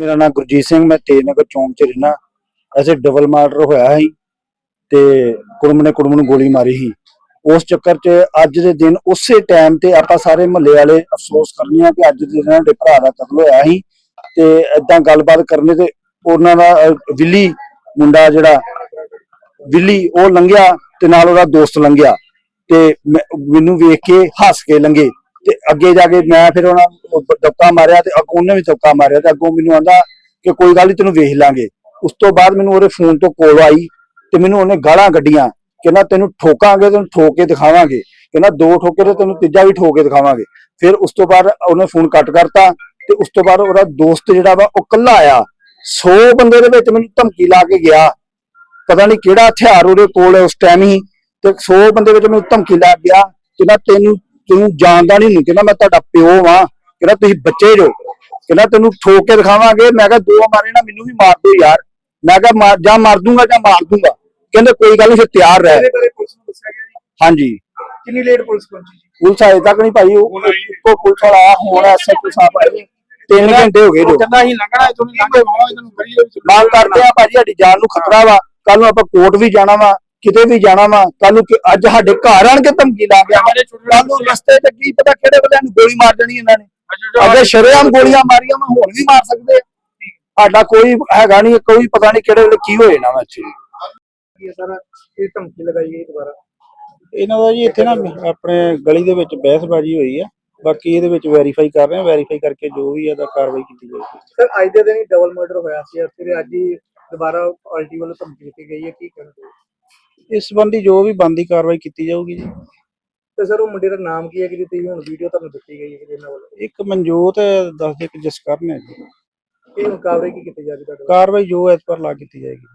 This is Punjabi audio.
ਮੇਰਾ ਨਾਮ ਗੁਰਜੀਤ ਸਿੰਘ ਮੈਂ ਤੇਜਨਗਰ ਚੌਂਕ 'ਚ ਰਹਿਣਾ ਐਸੇ ਡਬਲ ਮਰਡਰ ਹੋਇਆ ਸੀ ਤੇ ਕੁੜਮ ਨੇ ਕੁੜਮ ਨੂੰ ਗੋਲੀ ਮਾਰੀ ਸੀ। ਉਸ ਚੱਕਰ 'ਚ ਅੱਜ ਦੇ ਦਿਨ ਉਸੇ ਟਾਈਮ ਤੇ ਆਪਾਂ ਸਾਰੇ ਮਹੱਲੇ ਵਾਲੇ ਅਫਸੋਸ ਕਰਨੇ ਆ ਕਿ ਅੱਜ ਦੇ ਦਿਨ ਸਾਡੇ ਭਰਾ ਦਾ ਕਤਲ ਹੋਇਆ ਸੀ ਤੇ ਇਦਾਂ ਗੱਲਬਾਤ ਕਰਨੇ ਤੇ ਉਹਨਾਂ ਦਾ ਅਹ, ਵਿੱਲੀ ਮੁੰਡਾ ਜਿਹੜਾ ਵਿੱਲੀ ਉਹ ਲੰਘਿਆ ਤੇ ਨਾਲ ਉਹਦਾ ਦੋਸਤ ਲੰਘਿਆ ਤੇ ਮੈਨੂੰ ਵੇਖ ਕੇ ਹੱਸ ਕੇ ਲੰਘੇ। ਤੇ ਅੱਗੇ ਜਾ ਕੇ ਮੈਂ ਫਿਰ ਉਹਨਾਂ ਨੂੰ ਧੱਕਾ ਮਾਰਿਆ ਤੇ ਅੱਗੋਂ ਉਹਨੇ ਵੀ ਧੱਕਾ ਮਾਰਿਆ ਤੇ ਅੱਗੋਂ ਮੈਨੂੰ ਆਂਦਾ ਕਿ ਕੋਈ ਗੱਲ ਨਹੀਂ ਤੈਨੂੰ ਵੇਖ ਲਾਂਗੇ। ਉਸ ਤੋਂ ਬਾਅਦ ਮੈਨੂੰ ਉਹਦੇ ਫੋਨ ਤੋਂ ਕਾਲ ਆਈ ਤੇ ਮੈਨੂੰ ਉਹਨੇ ਗਾਲਾਂ ਕੱਢੀਆਂ ਕਹਿੰਦਾ ਤੈਨੂੰ ਠੋਕਾਂਗੇ, ਤੈਨੂੰ ਠੋਕ ਕੇ ਦਿਖਾਵਾਂਗੇ ਕਹਿੰਦਾ ਦੋ ਠੋਕੇ ਤੇ ਤੈਨੂੰ ਤੀਜਾ ਵੀ ਠੋਕ ਕੇ ਦਿਖਾਵਾਂਗੇ। ਫਿਰ ਉਸ ਤੋਂ ਬਾਅਦ ਉਹਨੇ ਫੋਨ ਕੱਟ ਕਰਤਾ ਤੇ ਉਸ ਤੋਂ ਬਾਅਦ ਉਹਦਾ ਦੋਸਤ ਜਿਹੜਾ ਵਾ ਉਹ ਕੱਲਾ ਆਇਆ। 100 ਬੰਦੇ ਦੇ ਵਿੱਚ ਮੈਨੂੰ ਧਮਕੀ ਲਾ ਕੇ ਗਿਆ। ਪਤਾ ਨਹੀਂ ਕਿਹੜਾ ਹਥਿਆਰ ਉਹਦੇ ਕੋਲ ਉਸ ਟਾਈਮ ਹੀ ਤੇ 100 ਬੰਦੇ ਵਿੱਚ ਮੈਨੂੰ ਧਮਕੀ ਲਾ ਗਿਆ ਕਹਿੰਦਾ ਤੈਨੂੰ ਤੈਨੂੰ ਜਾਣਦਾ ਨਹੀਂ ਨੂੰ ਕਹਿੰਦਾ ਮੈਂ ਤੁਹਾਡਾ ਪਿਓ ਵਾਂ ਕਹਿੰਦਾ ਤੁਸੀਂ ਬੱਚੇ ਜੋ। ਕਹਿੰਦਾ ਤੈਨੂੰ ਠੋਕ ਕੇ ਦਿਖਾਵਾਂਗੇ। ਮੈਂ ਕਿਹਾ ਦੋ ਮਾਰੇ ਨਾ ਮੈਨੂੰ ਵੀ ਮਾਰ ਦਿਓ ਯਾਰ। ਮੈਂ ਕਿਹਾ ਮਾਰ ਜਾਂ ਮਾਰ ਦੂੰਗਾ ਜਾਂ ਮਾਰ ਦੂੰਗਾ। ਕਹਿੰਦੇ ਕੋਈ ਗੱਲ ਨਹੀਂ ਫਿਰ ਤਿਆਰ ਰਹਿ। ਇਹਦੇ ਬਾਰੇ ਪੁਲਿਸ ਨੂੰ ਦੱਸਿਆ ਗਿਆ ਜੀ? ਹਾਂਜੀ। ਕਿੰਨੀ ਲੇਟ ਪੁਲਿਸ ਪਹੁੰਚੀ ਜੀ? ਪੁਲਿਸ ਅਜੇ ਤੱਕ ਨਹੀਂ ਭਾਈ ਉਹ ਇੱਕੋ ਪੁਲਿਸ ਵਾਲਾ ਆਇਆ ਹੁਣ ਐਸਐਚਓ ਸਾਹਿਬ ਆਏ ਨੇ। ਤਿੰਨ ਘੰਟੇ ਹੋ ਗਏ ਜੋ। ਕਹਿੰਦਾ ਅਸੀਂ ਲੰਘਣਾ ਹੈ ਤੁਹਾਨੂੰ ਲੰਘੇ ਵਾਵਾ ਇਹਨਾਂ ਨੂੰ ਦੇ ਵਿੱਚ ਮੰਗ ਕਰਦੇ ਆ ਭਾਜੀ ਸਾਡੀ ਜਾਨ ਨੂੰ ਖਤਰਾ ਵਾ। ਕੱਲ ਨੂੰ ਆਪਾਂ ਕੋਰਟ ਵੀ ਜਾਣਾ ਵਾ। ਕਿਤੇ ਵੀ ਜਾਣਾ ਵਾ ਕੱਲ ਨੂੰ ਕਿ- ਅੱਜ ਸਾਡੇ ਘਰ ਆਣ ਕੇ ਧਮਕੀ ਲਾ ਗਿਆ ਕੱਲ ਨੂੰ ਰਸਤੇ 'ਚ ਕੀ ਪਤਾ ਕਿਹੜੇ ਵੇਲੇ ਨੂੰ ਗੋਲੀ ਮਾਰ ਦੇਣੀ ਇਹਨਾਂ ਨੇ। ਅੱਗੇ ਸ਼ਰੇਆਮ ਗੋਲੀਆਂ ਮਾਰੀਆਂ ਵਾ ਹੁਣ ਵੀ ਮਾਰ ਸਕਦੇ ਆ। ਸਾਡਾ ਕੋਈ ਹੈਗਾ ਨਹੀਂ ਕੋਈ ਪਤਾ ਨਹੀਂ ਕਿਹੜੇ ਵੇਲੇ ਕੀ ਹੋਏ ਨਾ ਵਿੱਚ। ਇਹ ਸਾਰਾ? ਇਹ ਧਮਕੀ ਲਗਾਈ ਹੈ ਦੁਬਾਰਾ? ਇਹਨਾਂ ਦਾ ਜੀ ਇੱਥੇ ਨਾ ਆਪਣੇ ਗਲੀ ਦੇ ਵਿੱਚ ਬਹਿਸਬਾਜ਼ੀ ਹੋਈ ਆ। ਬਾਕੀ ਇਹਦੇ ਵਿੱਚ ਵੈਰੀਫਾਈ ਕਰ ਰਹੇ ਆ। ਵੈਰੀਫਾਈ ਕਰਕੇ ਜੋ ਵੀ ਇਹਦਾ ਕਾਰਵਾਈ ਕੀਤੀ ਜਾਏਗੀ ਸਰ ਅੱਜ ਦੇ ਦਿਨ ਹੀ ਡਬਲ ਮਰਡਰ ਹੋਇਆ ਸੀ। ਫਿਰ ਅੱਜ ਹੀ ਦੁਬਾਰਾ ਪਾਰਟੀ ਵੱਲੋਂ ਧਮਕੀ ਦਿੱਤੀ ਗਈ ਹੈ। ਕੀ ਕਰਦੇ ਇਸ ਸੰਬੰਧੀ ਜੋ ਵੀ ਬੰਦੀ ਕਾਰਵਾਈ ਕੀਤੀ ਜਾਊਗੀ ਜੀ। ਤੇ ਸਰ ਉਹ ਮੁੰਡੇ ਦਾ ਨਾਮ ਕੀ ਹੈ ਕਿ ਤੁਸੀਂ ਹੁਣ ਵੀਡੀਓ ਤੁਹਾਨੂੰ ਦਿੱਤੀ ਗਈ ਹੈ ਕਿ ਇਹਨਾਂ ਵੱਲੋਂ? ਇੱਕ ਮਨਜੋਤ ਦੱਸਦੇ ਇੱਕ ਜਸਕਰਨ ਹੈ ਜੀ। ਇਹ ਮੁਕਾਬਲੇ ਕੀ ਕੀਤੇ ਜਾ ਰਹੇ ਤੁਹਾਡੇ ਵੱਲੋਂ? ਕਾਰਵਾਈ ਜੋ ਐਸ ਪਰ ਲਾ ਕੀਤੀ ਜਾਏਗੀ।